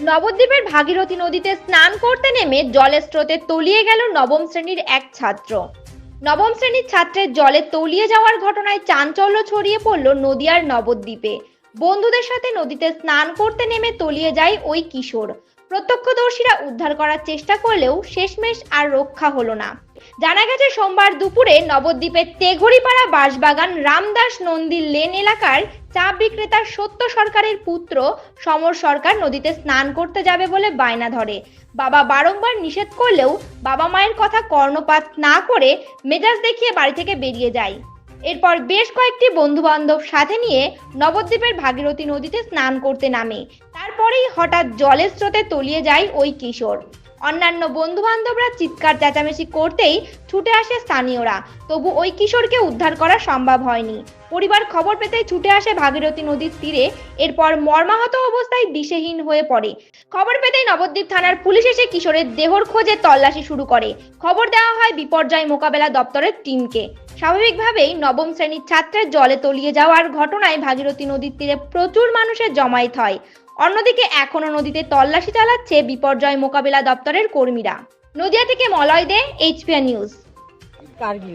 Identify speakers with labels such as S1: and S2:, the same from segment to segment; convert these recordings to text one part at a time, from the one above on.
S1: নবদ্বীপের ভাগীরথী নদীতে স্নান করতে নেমে জলের স্রোতে তলিয়ে গেল নবম শ্রেণির এক ছাত্র। নবম শ্রেণির ছাত্রের জলে তলিয়ে যাওয়ার ঘটনায় চাঞ্চল্য ছড়িয়ে পড়ল নদিয়ার নবদ্বীপে। বন্ধুদের সাথে নদীতে স্নান করতে নেমে তলিয়ে যায় ওই কিশোর। প্রত্যক্ষদর্শীরা উদ্ধার করার চেষ্টা করলেও শেষমেশ আর রক্ষা হলো না। জানা গেছে, সোমবার দুপুরে নবদ্বীপের তেঘড়িপাড়া বাঁশবাগান রামদাস নন্দী লেন এলাকার চা বিক্রেতা সত্য সরকারের পুত্র সমর সরকার নদীতে স্নান করতে যাবে বলে বায়না ধরে। বাবা বারংবার নিষেধ করলেও বাবা মায়ের কথা কর্ণপাত না করে মেজাজ দেখিয়ে বাড়ি থেকে বেরিয়ে যায়। এরপর বেশ কয়েকটি বন্ধু বান্ধব সাথে নিয়ে নবদ্বীপের ভাগীরথী নদীতে স্নান করতে নামে। তারপরেই হঠাৎ জলের স্রোতে তলিয়ে যায় ওই কিশোর। অন্যান্য বন্ধু বান্ধবরা চিৎকার চেঁচামেচি করতেই ছুটে আসে স্থানীয়রা। তবু ওই কিশোরকে উদ্ধার করা সম্ভব হয়নি। পরিবার খবর পেতেই ছুটে আসে ভাগীরথী নদীর তীরে। এরপর মর্মাহত অবস্থায় দিশেহীন হয়ে পড়ে। খবর পেতেই নবদ্বীপ থানার পুলিশ এসে কিশোরের দেহর খোঁজে তল্লাশি শুরু করে। খবর দেওয়া হয় বিপর্যয় মোকাবেলা দপ্তরের টিমকে। স্বাভাবিকভাবেই নবম শ্রেণির ছাত্রের জলে তলিয়ে যাওয়ার ঘটনায় ভাগীরথী নদীর তীরে প্রচুর মানুষের জমায়েত হয়। অন্যদিকে এখনও নদীতে তল্লাশি চালাচ্ছে বিপর্যয় মোকাবিলা দপ্তরের কর্মীরা। নদিয়া থেকে মলয় দে এইচপিআর নিউজ।
S2: কার্গিল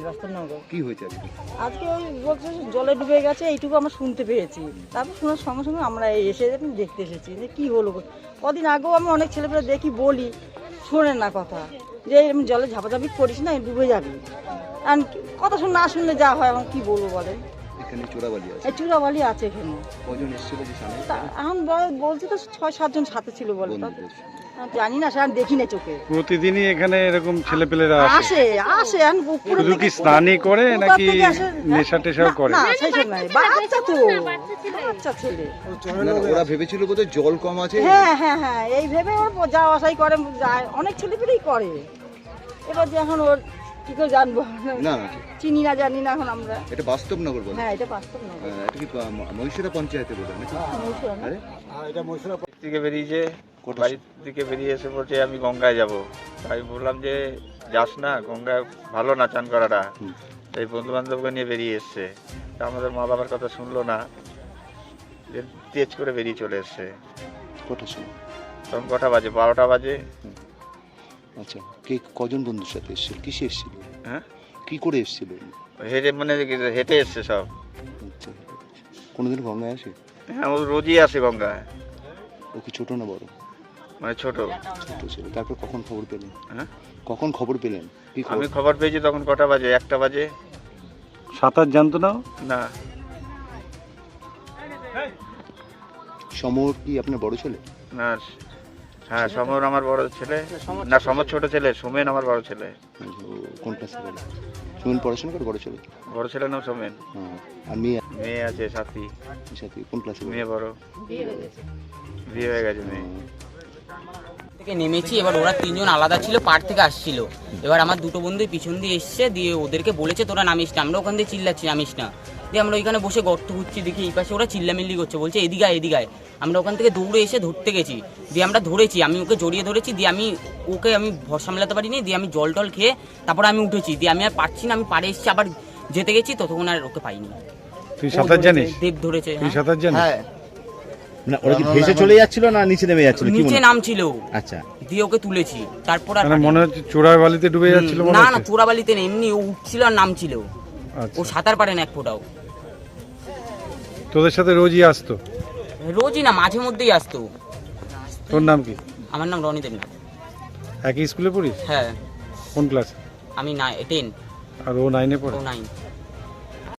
S3: কি হয়েছে আজকে?
S2: আজকে ওই বলছে জলে ডুবে গেছে এইটুকু আমরা শুনতে পেয়েছি। তারপর শোনার সঙ্গে সঙ্গে আমরা এসে দেখতে এসেছি যে কি হলো। কদিন আগেও আমি অনেক ছেলেপেলে দেখি বলি শোনেন না কথা। যে এরকম জলে ঝাপাঝাপি করিস না ডুবে যাবি। আর কথা শুনে না শুনলে যা হয় এখন কি বলব বলেন?
S3: এখানে চোরাবালি আছে।
S2: এই আছে এখানে।
S3: কজন এসেছিল যে সামনে?
S2: তা এখন বল- বলছে তো ছয় সাতজন সাথে ছিল বলে। তা। আমি জানি না সে আমি দেখি না চোখে।
S4: প্রতিদিনই এখানে এরকম ছেলেপেলেরা আসে।
S2: আসে আসে এখন উপরে
S4: শুধু কি স্নানই করে নাকি
S2: থেকে আসে, হ্যাঁ?
S4: নেশা টেশাও করে?
S2: না সেই নাই বাচ্চা তো বাচ্চা ছেলে।
S3: না, না, ওরা ভেবেছিল বোধহয় জল কম আছে।
S2: হ্যাঁ হ্যাঁ হ্যাঁ এই ভেবে ওর যাওয়া আসাই করে যায়। অনেক ছেলেপেলেই করে। এবার যে এখন ওর কি করে জানব।
S3: না না
S2: চিনি না জানি না এখন আমরা।
S3: এটা বাস্তব নগর বলে।
S2: হ্যাঁ এটা বাস্তব নয়
S3: হ্যাঁ, এটা কি আহ, পঞ্চায়েতে বোধ নাকি? আরে।
S5: থেকে বেরিয়েছে বাড়ির দিকে বেরিয়ে এসে বলছে আমি গঙ্গায় যাব। তাই বললাম যে যাস না গঙ্গায় ভালো না চান করাটা। এই বন্ধু বান্ধবকে নিয়ে বেরিয়ে এসছে। তা আমাদের মা বাবার কথা শুনলো না। তেজ করে বেরিয়ে চলে এসছে।
S3: কটার সময়?
S5: তখন কটা বাজে? বারোটা বাজে।
S3: আচ্ছা কে কজন বন্ধুর সাথে এসেছিল? কিসে এসেছিল?
S5: হ্যাঁ?
S3: কি করে এসেছিল?
S5: হেঁটে মানে হেঁটে এসছে সব।
S3: আচ্ছা কোনোদিন গঙ্গায় আসে?
S5: হ্যাঁ ও রোজই আসে গঙ্গায়।
S3: ও কি ছোট না বড়?
S5: মানে ছোট।
S3: ছোট ছিল। তারপর কখন খবর পেলেন?
S5: হ্যাঁ?
S3: কখন খবর পেলেন? কি খবর?
S5: আমি খবর পেয়েছি তখন কটা বাজে? একটা বাজে?
S4: সাঁতার জানতো না ও?
S5: না।
S3: সমর কি আপনার বড় ছেলে?
S5: না হ্যাঁ সমর আমার বড় ছেলে। না সমর ছোট ছেলে সোমেন আমার বড় ছেলে।
S3: কোনটা কোন ক্লাসে পড়ে সুমিন পড়াশোনা করে বড় ছেলে?
S5: বড় ছেলে নাম সোমেন।
S3: হ্যাঁ আর মেয়ে?
S5: মেয়ে আছে সাথী।
S3: সাথী কোন ক্লাসে
S5: মেয়ে বড়। বিয়ে হয়ে গেছে। মেয়ে।
S6: থেকে নেমেছি এবার ওরা তিনজন আলাদা ছিল পার থেকে আসছিল। এবার আমার দুটো বন্ধু পিছন দিয়ে এসছে দিয়ে ওদেরকে বলেছে তোরা নামিস না আমরা ওখান দিয়ে চিল্লাচ্ছি নামিস না। দিয়ে আমরা ওইখানে বসে গর্ত খুঁজছি দেখি এই পাশে ওরা চিল্লামিল্লি করছে বলছে এদিকে এদিকে আমরা ওখান থেকে দৌড়ে এসে ধরতে গেছি দিয়ে আমরা ধরেছি আমি ওকে জড়িয়ে ধরেছি দিয়ে আমি ওকে আমি ভর সামলাতে পারিনি দিয়ে আমি জল টল খেয়ে তারপরে আমি উঠেছি দিয়ে আমি আর পারছি না আমি পাড়ে এসেছি আবার যেতে গেছি ততক্ষণ আর ওকে পাইনি।
S4: তুই সাঁতার জানিস?
S6: দেব ধরেছে
S4: তুই
S6: হ্যাঁ।
S4: সাঁতার জানিস?
S6: হ্যাঁ।
S7: না ওরা কি ভেসে চলে যাচ্ছিল না নিচে নেমে যাচ্ছিল? কি
S6: নিচে
S7: মনে
S6: নামছিল।
S7: আচ্ছা।
S6: দিয়ে ওকে তুলেছি। তারপর আর
S4: মানে মনে হচ্ছে চোরাই ডুবে যাচ্ছিল মনে
S6: না না
S4: হচ্ছে
S6: চোরাবালিতে নেই এমনি ও উঠছিল আর নামছিল। ও
S4: আচ্ছা
S6: সাঁতার পারে না এক ফোটাও।
S4: তোদের সাথে রোজই আসতো?
S6: রোজই না মাঝে মধ্যেই আসতো।
S4: তোর নাম কি?
S6: আমার নাম রনি দেবনাথ
S4: একই স্কুলে পড়িস?
S6: হ্যাঁ।
S4: কোন ক্লাস?
S6: আমি না টেন
S4: আর ও নাইনে পড়ে?
S6: ও নাইন